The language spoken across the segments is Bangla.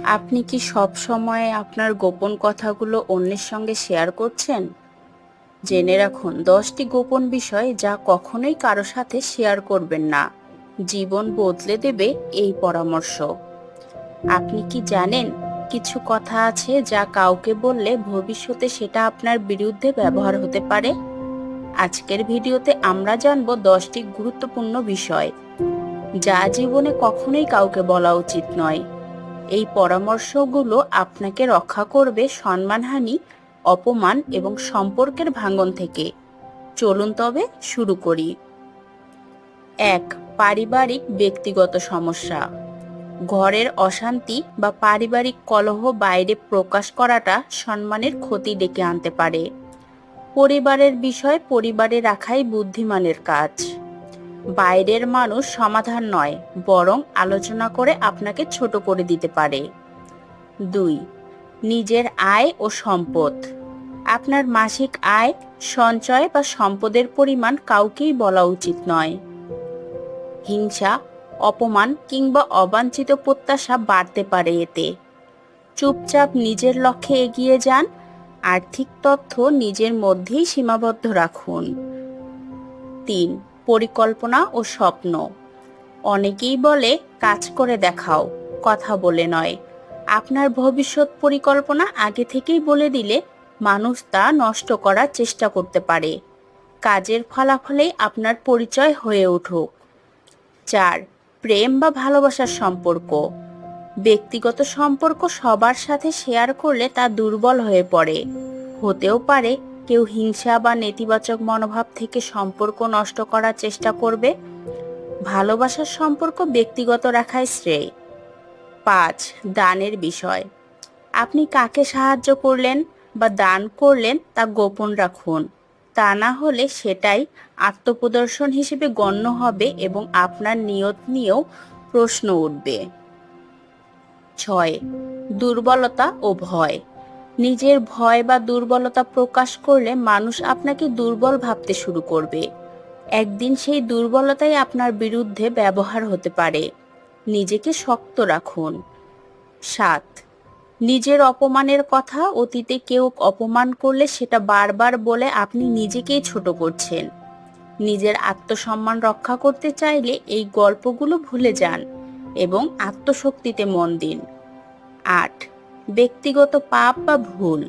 আপনি কি সব সময় আপনার গোপন কথাগুলো অন্যের সঙ্গে শেয়ার করছেন? জেনে রাখুন, দশটি গোপন বিষয় যা কখনোই কারও সাথে শেয়ার করবেন না। জীবন বদলে দেবে এই পরামর্শ। আপনি কি জানেন, কিছু কথা আছে যা কাউকে বললে ভবিষ্যতে সেটা আপনার বিরুদ্ধে ব্যবহার হতে পারে? আজকের ভিডিওতে আমরা জানব দশটি গুরুত্বপূর্ণ বিষয়, যা জীবনে কখনোই কাউকে বলা উচিত নয়। এই পরামর্শগুলো আপনাকে রক্ষা করবে সম্মানহানি, অপমান এবং সম্পর্কের ভাঙন থেকে। চলুন তবে শুরু করি। এক, পারিবারিক ব্যক্তিগত সমস্যা। ঘরের অশান্তি বা পারিবারিক কলহ বাইরে প্রকাশ করাটা সম্মানের ক্ষতি ডেকে আনতে পারে। পরিবারের বিষয় পরিবারে রাখাই বুদ্ধিমানের কাজ। বাইরের মানুষ সমাধান নয়, বরং আলোচনা করে আপনাকে ছোট করে দিতে পারে। দুই, নিজের আয় ও সম্পদ। আপনার মাসিক আয়, সঞ্চয় বা সম্পদের পরিমাণ কাউকেই বলা উচিত নয়। হিংসা, অপমান কিংবা অবাঞ্ছিত প্রত্যাশা বাড়তে পারে এতে। চুপচাপ নিজের লক্ষ্যে এগিয়ে যান, আর্থিক তথ্য নিজের মধ্যেই সীমাবদ্ধ রাখুন। তিন পরিকল্পনা ও স্বপ্ন। অনেকেই বলে, কাজ করে দেখাও, কথা বলে নয়। আপনার ভবিষ্যৎ পরিকল্পনা আগে থেকেই বলে দিলে মানুষ তা নষ্ট করার চেষ্টা করতে পারে। কাজের ফলাফলেই আপনার পরিচয় হয়ে উঠুক। চার, প্রেম বা ভালোবাসার সম্পর্ক। ব্যক্তিগত সম্পর্ক সবার সাথে শেয়ার করলে তা দুর্বল হয়ে পড়ে। হতেও পারে কেউ হিংসা বা নেতিবাচক মনোভাব থেকে সম্পর্ক নষ্ট করার চেষ্টা করবে। ভালোবাসার সম্পর্ক ব্যক্তিগত রাখাই শ্রেয়। পাঁচ, দানের বিষয়। আপনি কাকে সাহায্য করলেন বা দান করলেন তা গোপন রাখুন। তা না হলে সেটাই আত্মপ্রদর্শন হিসেবে গণ্য হবে এবং আপনার নিয়ত নিয়েও প্রশ্ন উঠবে। ছয়, দুর্বলতা ও ভয়। নিজের ভয় বা দুর্বলতা প্রকাশ করলে মানুষ আপনাকে দুর্বল ভাবতে শুরু করবে। একদিন সেই দুর্বলতাই আপনার বিরুদ্ধে ব্যবহার হতে পারে। নিজেকে শক্ত রাখুন। সাত, নিজের অপমানের কথা অতীতে কেউ অপমান করলে সেটা বারবার বলে আপনি নিজেকেই ছোট করছেন। নিজের আত্মসম্মান রক্ষা করতে চাইলে এই গল্পগুলো ভুলে যান এবং আত্মশক্তিতে মন দিন। আট ব্যক্তিগত পাপ বা ভুল।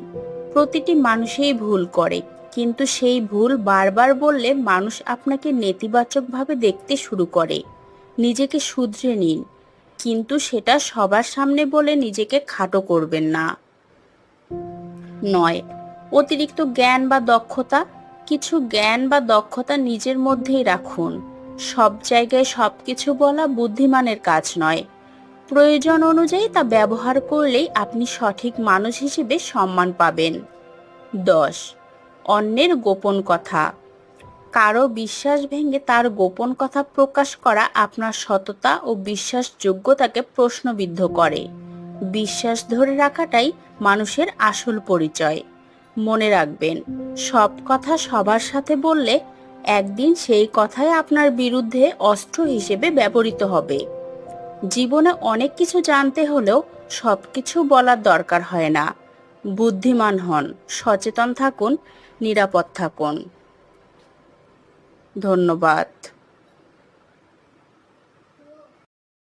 প্রতিটি মানুষেই ভুল করে, কিন্তু সেই ভুল বারবার বললে মানুষ আপনাকে নেতিবাচকভাবে দেখতে শুরু করে। নিজেকে শুধরে নিন, কিন্তু সেটা সবার সামনে বলে নিজেকে খাটো করবেন না। নয়, অতিরিক্ত জ্ঞান বা দক্ষতা। কিছু জ্ঞান বা দক্ষতা নিজের মধ্যেই রাখুন। সব জায়গায় সবকিছু বলা বুদ্ধিমানের কাজ নয়। প্রয়োজন অনুযায়ী তা ব্যবহার করলেই আপনি সঠিক মানুষ হিসেবে সম্মান পাবেন। দশ, অন্যের গোপন কথা। কারও বিশ্বাস ভেঙে তার গোপন কথা প্রকাশ করা আপনার সততা ও বিশ্বাসযোগ্যতাকে প্রশ্নবিদ্ধ করে। বিশ্বাস ধরে রাখাটাই মানুষের আসল পরিচয়। মনে রাখবেন, সব কথা সবার সাথে বললে একদিন সেই কথাই আপনার বিরুদ্ধে অস্ত্র হিসেবে ব্যবহৃত হবে। জীবনে অনেক কিছু জানতে হলেও সব কিছু বলার দরকার হয় না। বুদ্ধিমান হন, সচেতন থাকুন, নিরাপদ থাকুন। ধন্যবাদ।